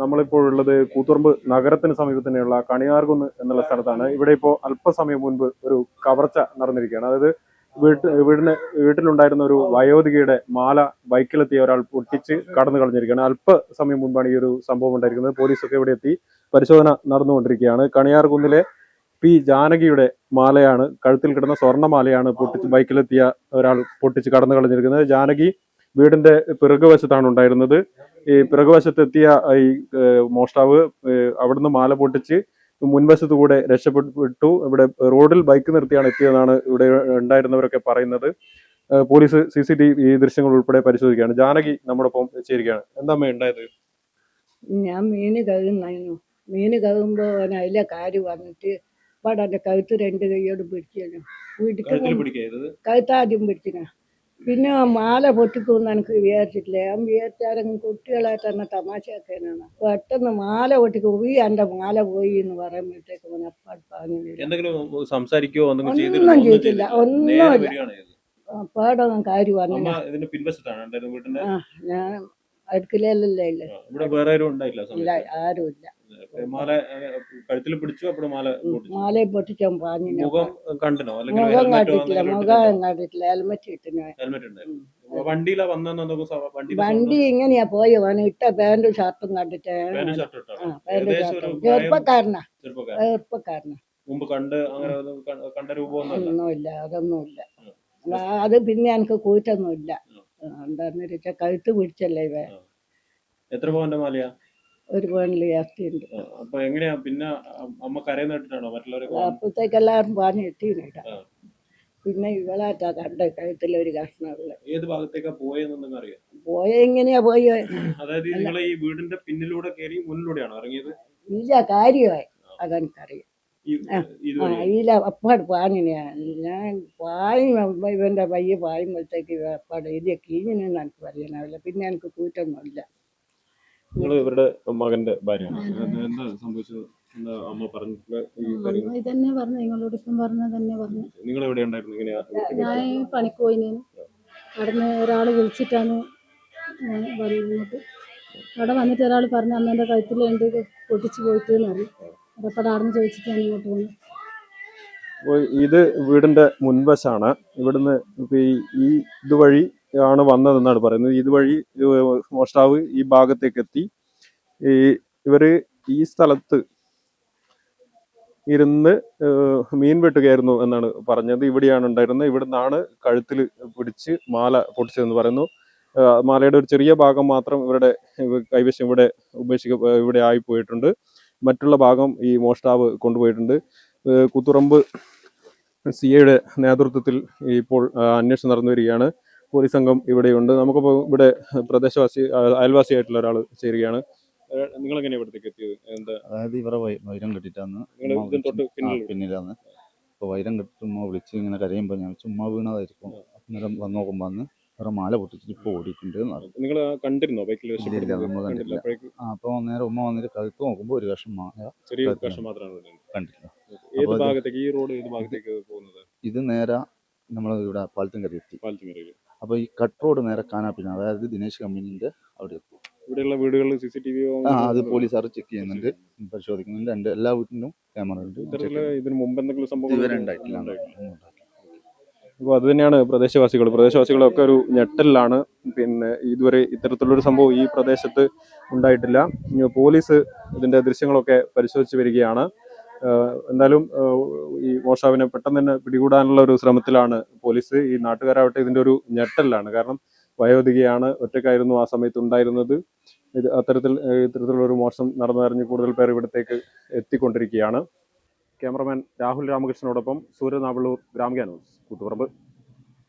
നമ്മളിപ്പോൾ ഉള്ളത് കൂത്തുറമ്പ് നഗരത്തിന് സമീപം തന്നെയുള്ള കണിയാർകുന്ന് എന്നുള്ള സ്ഥലത്താണ്. ഇവിടെ ഇപ്പോൾ അല്പസമയം മുൻപ് ഒരു കവർച്ച നടന്നിരിക്കുകയാണ്. അതായത് വീട്ട് വീടിന് വീട്ടിലുണ്ടായിരുന്ന ഒരു വയോധികയുടെ മാല ബൈക്കിലെത്തിയ ഒരാൾ പൊട്ടിച്ച് കടന്നു കളഞ്ഞിരിക്കുകയാണ്. അല്പസമയം മുൻപാണ് ഈ ഒരു സംഭവം ഉണ്ടായിരിക്കുന്നത്. പോലീസൊക്കെ ഇവിടെ എത്തി പരിശോധന നടന്നുകൊണ്ടിരിക്കുകയാണ്. കണിയാർകുന്നിലെ പി ജാനകിയുടെ മാലയാണ് കഴുത്തിൽ കിടന്ന സ്വർണമാലയാണ് പൊട്ടിച്ച് ബൈക്കിലെത്തിയ ഒരാൾ പൊട്ടിച്ച് കടന്നു കളഞ്ഞിരിക്കുന്നത്. ജാനകി വീടിന്റെ പിറകുവശത്താണ് ഉണ്ടായിരുന്നത്. ഈ പിറകുവശത്തെത്തിയ ഈ മോഷ്ടാവ് അവിടുന്ന് മാല പൊട്ടിച്ച് മുൻവശത്തു കൂടെ രക്ഷപ്പെട്ടു. ഇവിടെ റോഡിൽ ബൈക്ക് നിർത്തിയാണ് എത്തിയതെന്നാണ് ഇവിടെ ഉണ്ടായിരുന്നവരൊക്കെ പറയുന്നത്. Police C C T V ദൃശ്യങ്ങൾ ഉൾപ്പെടെ പരിശോധിക്കുകയാണ്. ജാനകി നമ്മുടെ ഒപ്പം ചേരുകയാണ്. എന്താ ഉണ്ടായത്? ഞാൻ മീന് കഴുകുന്നു മീന് കഴുകുമ്പോൾ അതിലെ കാര് വന്നിട്ട് ഇവിടെ കഴുത്ത് രണ്ട് കൈയോട് പിടിക്കുന്നു വീട്ടിൽ കഴുത്താദ്യം പിടിച്ചിന. പിന്നെ മാല പൊട്ടിക്കുമെന്ന് എനിക്ക് വിചാരിച്ചിട്ടില്ല. ഞാൻ വിചാരിച്ചാരെങ്കിലും കുട്ടികളായിട്ട് തന്നെ തമാശയാക്കാനാണ്. പെട്ടെന്ന് മാല പൊട്ടിക്കും. ഈ എന്റെ മാല പോയി എന്ന് പറയുമ്പോഴത്തേക്ക് അപ്പാട് പറഞ്ഞു എന്തെങ്കിലും സംസാരിക്കോ? ഒന്നും ചെയ്തില്ല. ഒന്നുമില്ല. അപ്പാടൊന്നും കാര്യം പറഞ്ഞു ആ ഞാൻ അടുക്കളയിലല്ലേ ഉണ്ടായില്ല ഇല്ല ആരുമില്ല മാല കഴുത്തിൽ പിടിച്ചു അപ്പോൾ മാല പൊട്ടിച്ചു. മാലയെ പൊട്ടിച്ചാൻ പറഞ്ഞു മുഖം കണ്ടിനോ? അല്ലെങ്കിൽ മുഖം കണ്ടിട്ടില്ല മുഖം കണ്ടിട്ടില്ല. ഹെൽമെറ്റ് ഇട്ടിനോ. ഹെൽമെറ്റ് ഉണ്ടായിരുന്നു വണ്ടിയിലാ വണ്ടി വണ്ടി ഇങ്ങനെയാ പോയി. ഇട്ട പാന്റും ഷർട്ടും കണ്ടിട്ട്. ചെറുപ്പക്കാരനാ. ചെറുപ്പക്കാരൻ. ചെറുപ്പക്കാരനാ. മുമ്പ് കണ്ട് അങ്ങനെ ഒരു കണ്ട രൂപമൊന്നുമല്ല ഒന്നുമില്ല. അതൊന്നുമില്ല. അത് പിന്നെ എനിക്ക് കൂറ്റൊന്നുമില്ല. എന്താന്ന് വെച്ചാൽ കഴുത്ത് പിടിച്ചല്ലേ ഇവ എത്ര പവന്റെ മാലയാ? ഒരു ആ, അപ്പൊ എങ്ങനെയാ? പിന്നെ അമ്മ കരയുന്ന കേട്ടിട്ടാണോ? മറ്റുള്ളവരെ അപ്പോഴത്തേക്ക് എല്ലാവരും പറഞ്ഞ് എത്തിയില്ല പിന്നെ ഇവളാറ്റാ കണ്ട കഴുത്തിലൊരു കഷ്ണമുള്ള ഏത് ഭാഗത്തേക്കാ പോയെന്നൊന്നും അറിയാം. പോയ എങ്ങനെയാ പോയി? അതായത് നിങ്ങൾ ഈ വീടിന്റെ പിന്നിലൂടെ കയറി മുന്നിലൂടെയാണോ ഇറങ്ങിയത്? ഇല്ല കാര്യമായി. അതെനിക്കറിയാം. ഇല്ല അപ്പാട് പാഞ്ഞിനെയാണ് ഞാൻ പായും ഇവന്റെ പയ്യെ പായുമ്പോഴത്തേക്ക് അപ്പാട് ഇത് കീഞ്ഞിനെന്ന് എനിക്ക് പറയാനാവില്ല. പിന്നെ എനിക്ക് കൂറ്റൊന്നുമില്ല. നിങ്ങൾ ഇവരുടെ മകന്റെ ഭാര്യയാണ്. എന്താ- എന്താ സംഭവിച്ചത്? എന്താ അമ്മ പറഞ്ഞിട്ടുള്ള ഈ ഇതന്നെ പറഞ്ഞു നിങ്ങളോട് ഇപ്പം പറഞ്ഞ തന്നെ പറഞ്ഞു. നിങ്ങൾ എവിടെ ഉണ്ടായിരുന്നു? ഇങ്ങനെയാ ഞാൻ പണിക്ക് പോയിന്. അവിടുന്ന് ഒരാൾ വിളിച്ചിട്ടാണ് ഞാൻ വന്നിട്ട് അവിടെ വന്നിട്ട് ഒരാൾ പറഞ്ഞു അമ്മേന്റെ കഴുത്തിലുണ്ട് ഉണ്ട് പൊട്ടിച്ചു പോയിട്ട് എന്ന് പറയും അതപ്പോൾ അവിടെ ചോദിച്ചിട്ടാണ് ഇങ്ങോട്ട് പോകുന്നത് അപ്പൊ ഇത് വീടിന്റെ മുൻവശാണ്. ഇവിടുന്ന് ഈ ഇതുവഴി ആണ് വന്നതെന്നാണ് പറയുന്നത്. ഇതുവഴി ഇത് മോഷ്ടാവ് ഈ ഭാഗത്തേക്ക് എത്തി ഈ ഇവർ ഈ സ്ഥലത്ത് ഇരുന്ന് മീൻ വെട്ടുകയായിരുന്നു എന്നാണ് പറഞ്ഞത്. ഇവിടെയാണ് ഉണ്ടായിരുന്നത്. ഇവിടുന്നാണ് കഴുത്തിൽ പിടിച്ച് മാല പൊട്ടിച്ചതെന്ന് പറയുന്നു. മാലയുടെ ഒരു ചെറിയ ഭാഗം മാത്രം ഇവരുടെ കൈവശം ഇവിടെ ഉപേക്ഷിക്ക ഇവിടെ ആയി പോയിട്ടുണ്ട് മറ്റുള്ള ഭാഗം ഈ മോഷ്ടാവ് കൊണ്ടുപോയിട്ടുണ്ട്. കുത്തുറമ്പ് സി ഐയുടെ നേതൃത്വത്തിൽ ഇപ്പോൾ അന്വേഷണം നടന്നു വരികയാണ് പോലീസ് സംഘം ഇവിടെയുണ്ട്. നമുക്കിപ്പോൾ ഇവിടെ പ്രദേശവാസി അയൽവാസി അയൽവാസിയായിട്ടുള്ള ഒരാൾ ചേരുകയാണ്. നിങ്ങൾ എങ്ങനെയാണ് ഇവിടത്തേക്ക് എത്തിയത്? എന്താ? അതായത് ഇവരെ വൈരം കെട്ടിട്ടാന്ന് പിന്നിലാന്ന്. അപ്പോൾ വൈരം കെട്ടുമ്പോ വിളിച്ച് ഇങ്ങനെ കരയുമ്പോ ഞാൻ ചുമ്മാ വീണതായിരിക്കും. അന്നേരം വന്ന് നോക്കുമ്പോ അന്ന് വേറെ മാല പൊട്ടിച്ചിട്ട് ഇപ്പൊ ഓടിയിട്ടുണ്ട്. നിങ്ങൾ കണ്ടിരുന്നോ? ബൈക്കിൽ ഇല്ല, ഇല്ല, നമ്മൾ കണ്ടിട്ടില്ല. അപ്പോഴേക്ക് ആ അപ്പൊ നേരെ ഉമ്മ വന്നിട്ട് കഴുത്ത് നോക്കുമ്പോൾ ഒരു കഷം ചെറിയ കണ്ടില്ല. മാത്രമാണ്. കണ്ടില്ല ഏത് ഇത് ഭാഗത്തേക്ക്? ഈ റോഡ് ഏത് ഭാഗത്തേക്ക് പോകുന്നത്? ഇത് നേരെ നമ്മൾ ഇവിടെ പാലത്തുംകര എത്തി. പാലത്തിങ്ങരയിൽ അപ്പൊ ഈ കട്ട് റോഡ് നേരെ കാനാപ്പിന് അതായത് ദിനേശ് കമ്പനീന്റെ അവിടെ എത്തും ഇവിടെയുള്ള വീടുകളിൽ സി സി ടി വി ആ അത് പോലീസുകാർ ചെക്ക് ചെയ്യുന്നുണ്ട് പരിശോധിക്കുന്നുണ്ട് എന്റെ എല്ലാ വീട്ടിലും ക്യാമറ ഉണ്ട് ഇതിന് മുമ്പ് എന്തെങ്കിലും സംഭവം ഇതുവരെ ഉണ്ടായിട്ടില്ല അപ്പോൾ അത് തന്നെയാണ് പ്രദേശവാസികൾ. പ്രദേശവാസികളൊക്കെ ഒരു ഞെട്ടലിലാണ്. പിന്നെ ഇതുവരെ ഇത്തരത്തിലുള്ളൊരു സംഭവം ഈ പ്രദേശത്ത് ഉണ്ടായിട്ടില്ല. പോലീസ് ഇതിന്റെ ദൃശ്യങ്ങളൊക്കെ പരിശോധിച്ച് വരികയാണ്. എന്തായാലും ഈ മോഷാവിനെ പെട്ടെന്ന് തന്നെ പിടികൂടാനുള്ള ഒരു ശ്രമത്തിലാണ് പോലീസ്. ഈ നാട്ടുകാരാവട്ടെ ഇതിന്റെ ഒരു ഞെട്ടലിലാണ് കാരണം വയോധികയാണ് ഒറ്റക്കായിരുന്നു ആ സമയത്ത് ഉണ്ടായിരുന്നത്. ഇത് അത്തരത്തിൽ ഇത്തരത്തിലുള്ള ഒരു മോശം നടന്നറിഞ്ഞ് കൂടുതൽ പേർ ഇവിടത്തേക്ക് എത്തിക്കൊണ്ടിരിക്കുകയാണ്. ക്യാമറമാൻ രാഹുൽ രാമകൃഷ്ണനോടൊപ്പം സൂര്യനാവള്ളൂർ ഗ്രാമിക ന്യൂസ് കൂത്തുപറമ്പ്.